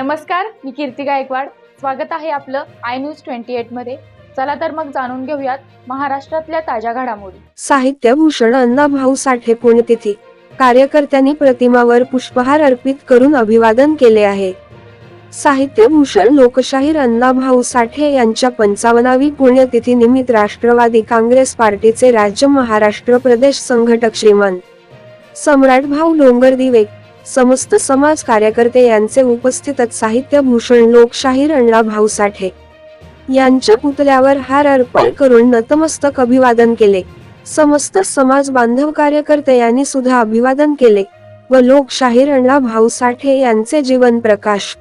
नमस्कार मी कीर्ती गायकवाड. स्वागत आहे आपलं आय न्यूज ट्वेंटी एटमध्ये. चला तर मग जाणून घेऊयात महाराष्ट्रातल्या ताज्या घडामोडी. साहित्यभूषण अण्णाभाऊ साठे पुण्यतिथी. कार्यकर्त्यांनी प्रतिमावर पुष्पहार अर्पित करून अभिवादन केले आहे. साहित्यभूषण लोकशाहीर अण्णाभाऊ साठे यांच्या पंचावन्नावी पुण्यतिथी निमित्त राष्ट्रवादी काँग्रेस पार्टीचे राज्य महाराष्ट्र प्रदेश संघटक श्रीमान सम्राट भाऊ डोंगरदिवे समस्त समाज कार्यकर्ते यांचे उपस्थितच साहित्यभूषण लोकशाहीर अण्णाभाऊ साठे यांच्या पुतळ्यावर हार अर्पण करून नतमस्तक अभिवादन केले. समस्त समाज बांधव कार्यकर्ते यांनी सुद्धा अभिवादन केले व लोकशाहीर अण्णा भाऊ साठे यांचे जीवन प्रकाश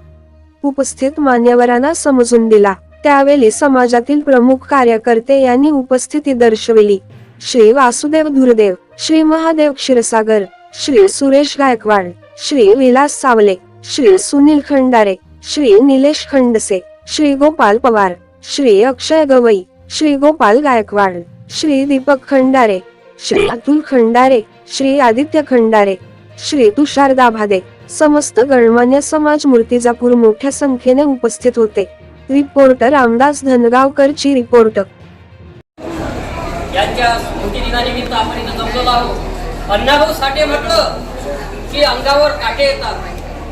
उपस्थित मान्यवरांना समजून दिला. त्यावेळी समाजातील प्रमुख कार्यकर्ते यांनी उपस्थिती दर्शविली. श्री वासुदेव धुरदेव श्री महादेव क्षीरसागर श्री सुरेश गायकवाड श्री विलास सावले श्री सुनील खंडारे श्री निलेश खंडसे श्री गोपाल पवार श्री अक्षय गवई श्री गोपाल गायकवाड श्री दीपक खंडारे श्री अतुल खंडारे श्री आदित्य खंडारे श्री तुषार दाभादे समस्त गणमान्य समाज मूर्तिजापूर मोठ्या संख्येने उपस्थित होते. रिपोर्टर रामदास धनगावकरची रिपोर्ट. यांच्या स्मृतिदिनानिमित्त आपण इथं जमलेलो आहोत. अण्णाभाऊ साठे म्हटलं की अंगावर काटे येतात.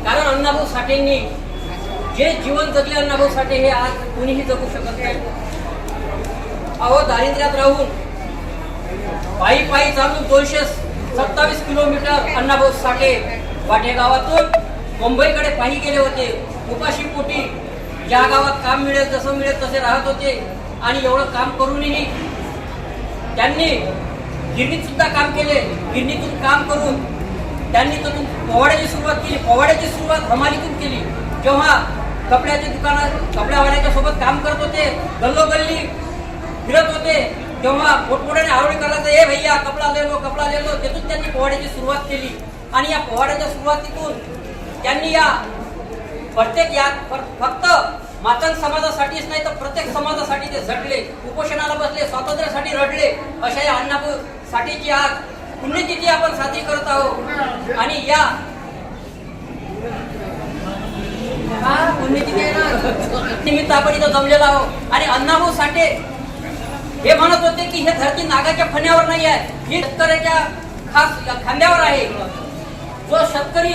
कारण अण्णाभाऊ साठेंनी जे जीवन जगले अण्णाभाऊ साठे हे आज कुणीही जगू शकत नाही. अहो दारिद्र्यात राहून पायी पायी चालून दोनशे सत्तावीस किलोमीटर अण्णाभाऊ साठे वाटे गावातून मुंबईकडे पायी गेले होते. उपाशी पोटी ज्या गावात काम मिळेल जसं मिळेल तसे राहत होते. आणि एवढं काम करूनही त्यांनी गिरणीत सुद्धा काम केले. गिरणीतून काम करून त्यांनी तिथून पोवाड्याची सुरुवात केली. पोवाड्याची सुरुवात हमालीतून केली. जेव्हा कपड्याच्या दुकानात कपड्यावाल्याच्या सोबत काम करत होते गल्लोगल्ली फिरत होते तेव्हा पोटपोट्याने आवडी करायचं ए भैया कपडा लेलो कपडा लेलो तिथून त्यांनी पोवाड्याची सुरुवात केली. आणि या पोवाड्याच्या सुरुवातीतून त्यांनी या प्रत्येक या फक्त मातंग समाजासाठीच नाही तर प्रत्येक समाजासाठी ते झटले उपोषणाला बसले स्वातंत्र्यासाठी रडले अशा या अण्णाभाऊ साठीची आज पुण्यतिथी आपण साजरी करत आहोत. आणि या निमित्त आपण इथं जमलेलो आहोत. आणि अण्णाभाऊ साठे हे म्हणत होते की हे धरती नागाच्या फण्यावर नाही आहे. ही शेतकऱ्याच्या खास खांद्यावर आहे. जो शेतकरी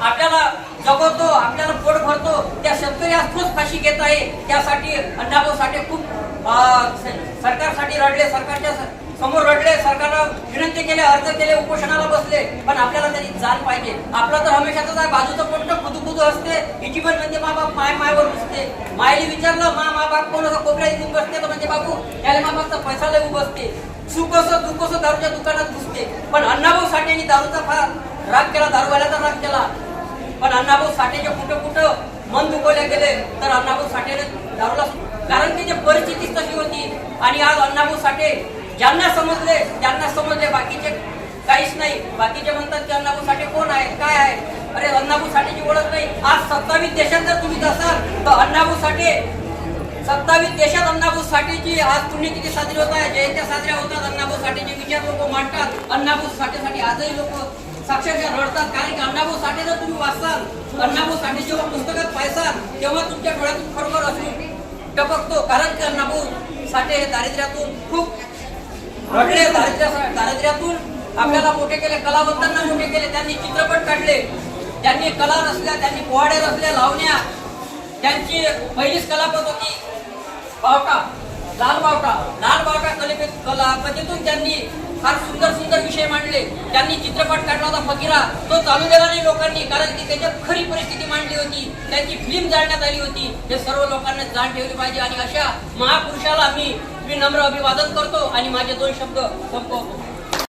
आपल्याला जगवतो आपल्याला पोट भरतो त्या शेतकरी आज तोच फाशी घेत आहे. त्यासाठी अण्णाभाऊ साठे खूप सरकारसाठी रडले सरकारच्या समोर रडले सरकारला विनंती केले अर्ज केले उपोषणाला बसले पण आपल्याला त्याची जाण पाहिजे. आपलं तर हमेशाच आहे बाजूचं पोट खुदू खुदू असते हिची पण म्हणजे मा बाप माय मायवर बसते मायली विचारलं मा मा बाप कोण असं कोपऱ्यात येऊन बसते तर म्हणजे बापू? त्याला मा बापचा पैसा लय बसते सुख असं दुःख असं दारूच्या दुकानात घुसते. पण अण्णाभाऊ साठेंनी दारूचा फार राग केला दारूवाल्याचा राग केला. पण अण्णाभाऊ साठेचे कुठं कुठं मन दुखवले गेले तर अण्णाभाऊ साठेने दारूला कारण की ते परिस्थितीच तशी होती. आणि आज अण्णाभाऊ साठे ज्यांना समजले ज्यांना समजले बाकीचे काहीच नाही. बाकीचे म्हणतात की अण्णाभाऊ साठे कोण आहे काय आहे अरे अण्णाभाऊ साठेची ओळख नाही. आज सत्तावीस देशात जर तुम्ही असाल तर अण्णाभाऊ साठे सत्तावीस देशात अण्णाभाऊ साठेची आज पुण्यतिथी साजरी होत? आहे जयंत्या साजऱ्या होतात अण्णाभाऊ साठेचे विचार लोक मांडतात. अण्णाभाऊ साठेसाठी आजही लोक साक्षरशः रडतात. कारण की अण्णाभाऊ साठे जर तुम्ही वाचसाल अण्णाभाऊ साठे जेव्हा पुस्तकात पाहसाल तेव्हा तुमच्या डोळ्यातून खरोखर असू टपकतो. कारण की अण्णाभाऊ साठे हे दारिद्र्यातून खूप रडले दारिद्र्यातून आपल्याला मोठे केले कलावंतांना मोठे केले त्यांनी चित्रपट काढले. त्यांनी कला रचल्या त्यांनी पोवाडे रचल्या लावण्या. त्यांची पहिलीच कलापत होती बावटा लाल बावटा. लाल बावटा कले कलापतीतून त्यांनी फार सुंदर सुंदर विषय मांडले. त्यांनी चित्रपट काढला होता फकीरा. तो चालू दिला नाही लोकांनी कारण की त्याच्यात खरी परिस्थिती मांडली होती. त्यांची फिल्म जाळण्यात आली होती. हे सर्व लोकांना जाण ठेवली पाहिजे. आणि अशा महापुरुषाला मी मी नम्र अभिवादन करतो आणि माझे दोन शब्द संपवतो.